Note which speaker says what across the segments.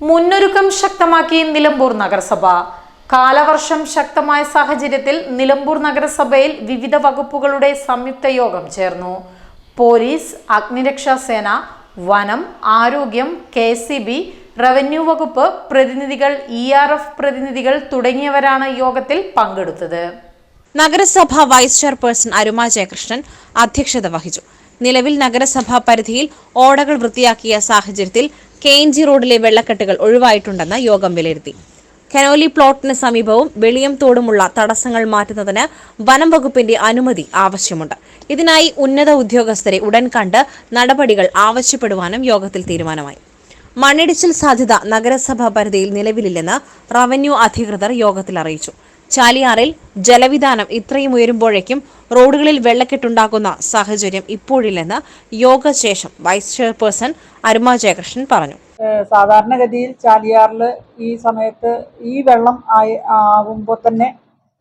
Speaker 1: നീക്കം ശക്തമാക്കി നിലമ്പൂർ നഗരസഭ. കാലവർഷം ശക്തമായ സാഹചര്യത്തിൽ നിലമ്പൂർ നഗരസഭയിൽ വിവിധ വകുപ്പുകളുടെ സംയുക്ത യോഗം ചേർന്നു. പോലീസ് അഗ്നിരക്ഷാ സേന വനം ആരോഗ്യം കെ റവന്യൂ വകുപ്പ് പ്രതിനിധികൾ ഇ ആർ എഫ് പ്രതിനിധികൾ തുടങ്ങിയവരാണ് യോഗത്തിൽ പങ്കെടുത്തത്.
Speaker 2: നഗരസഭ വൈസ് ചെയർപേഴ്സൺ അരുമ ജയകൃഷ്ണൻ അധ്യക്ഷത വഹിച്ചു. നിലവിൽ നഗരസഭാ പരിധിയിൽ ഓടകൾ വൃത്തിയാക്കിയ സാഹചര്യത്തിൽ കെ എൻ ജി റോഡിലെ വെള്ളക്കെട്ടുകൾ ഒഴിവായിട്ടുണ്ടെന്ന് യോഗം വിലയിരുത്തി. കനോലി പ്ലോട്ടിന് സമീപവും വെളിയം തോടുമുള്ള തടസ്സങ്ങൾ മാറ്റുന്നതിന് വനം വകുപ്പിന്റെ അനുമതി ആവശ്യമുണ്ട്. ഇതിനായി ഉന്നത ഉദ്യോഗസ്ഥരെ ഉടൻ കണ്ട് നടപടികൾ ആവശ്യപ്പെടുവാനും യോഗത്തിൽ തീരുമാനമായി. മണ്ണിടിച്ചിൽ സാധ്യത നഗരസഭാ പരിധിയിൽ നിലവിലില്ലെന്ന് റവന്യൂ അധികൃതർ യോഗത്തിൽ അറിയിച്ചു. ചാലിയാറിൽ ജലവിധാനം ഇത്രയും ഉയരുമ്പോഴേക്കും റോഡുകളിൽ വെള്ളക്കെട്ടുണ്ടാകുന്ന സാഹചര്യം ഇപ്പോഴില്ലെന്ന് യോഗശേഷം വൈസ് ചെയർപേഴ്സൺ അരുമ ജയകൃഷ്ണൻ പറഞ്ഞു.
Speaker 3: സാധാരണഗതിയിൽ ചാലിയാറിൽ ഈ സമയത്ത് ഈ വെള്ളം ആയി ആകുമ്പോൾ തന്നെ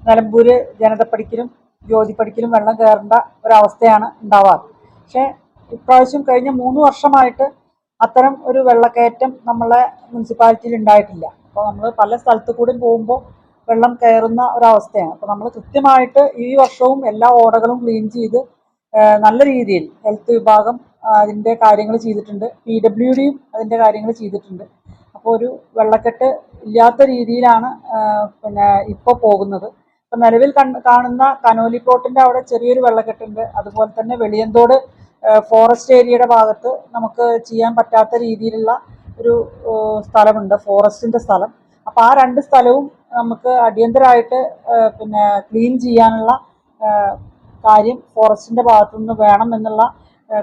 Speaker 3: നിലമ്പൂര് ജനതപ്പടിക്കലും ജ്യോതിപ്പടിക്കലും വെള്ളം കയറേണ്ട ഒരവസ്ഥയാണ് ഉണ്ടാവാറ്. പക്ഷേ ഇപ്രാവശ്യം കഴിഞ്ഞ മൂന്ന് വർഷമായിട്ട് അത്തരം ഒരു വെള്ളക്കയറ്റം നമ്മളെ മുനിസിപ്പാലിറ്റിയിൽ ഉണ്ടായിട്ടില്ല. അപ്പോൾ നമ്മൾ പല സ്ഥലത്തു കൂടി പോകുമ്പോൾ വെള്ളം കയറുന്ന ഒരവസ്ഥയാണ്. അപ്പോൾ നമ്മൾ കൃത്യമായിട്ട് ഈ വർഷവും എല്ലാ ഓടകളും ക്ലീൻ ചെയ്ത് നല്ല രീതിയിൽ ഹെൽത്ത് വിഭാഗം അതിന്റെ കാര്യങ്ങൾ ചെയ്തിട്ടുണ്ട്. പി ഡബ്ല്യു ഡിയും അതിന്റെ കാര്യങ്ങൾ ചെയ്തിട്ടുണ്ട്. അപ്പോൾ ഒരു വെള്ളക്കെട്ട് ഇല്ലാത്ത രീതിയിലാണ് പിന്നെ ഇപ്പോൾ പോകുന്നത്. ഇപ്പം നിലവിൽ കണ് കാണുന്ന കനോലി പ്ലോട്ടിന്റെ അവിടെ ചെറിയൊരു വെള്ളക്കെട്ടുണ്ട്. അതുപോലെ തന്നെ വെളിയന്തോട് ഫോറസ്റ്റ് ഏരിയയുടെ ഭാഗത്ത് നമുക്ക് ചെയ്യാൻ പറ്റാത്ത രീതിയിലുള്ള ഒരു സ്ഥലമുണ്ട്. ഫോറസ്റ്റിന്റെ സ്ഥലം. അപ്പോൾ ആ രണ്ട് സ്ഥലവും നമുക്ക് അടിയന്തരമായിട്ട് പിന്നെ ക്ലീൻ ചെയ്യാനുള്ള കാര്യം ഫോറസ്റ്റിന്റെ ഭാഗത്തുനിന്ന് വേണം എന്നുള്ള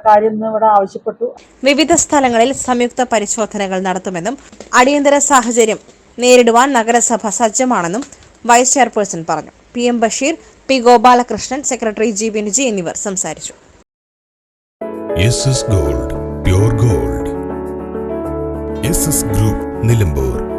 Speaker 3: കാര്യം ഇവിടെ ആവശ്യപ്പെട്ടു.
Speaker 2: വിവിധ സ്ഥലങ്ങളിൽ സംയുക്ത പരിശോധനകൾ നടത്തുമെന്നും അടിയന്തര സാഹചര്യം നേരിടുവാൻ നഗരസഭ സജ്ജമാണെന്നും വൈസ് ചെയർപേഴ്സൺ പറഞ്ഞു. P M Basheer P Gopalakrishnan secretary G Binuji എന്നിവർ സംസാരിച്ചു.
Speaker 4: S S gold pure gold. S S group Nilambur.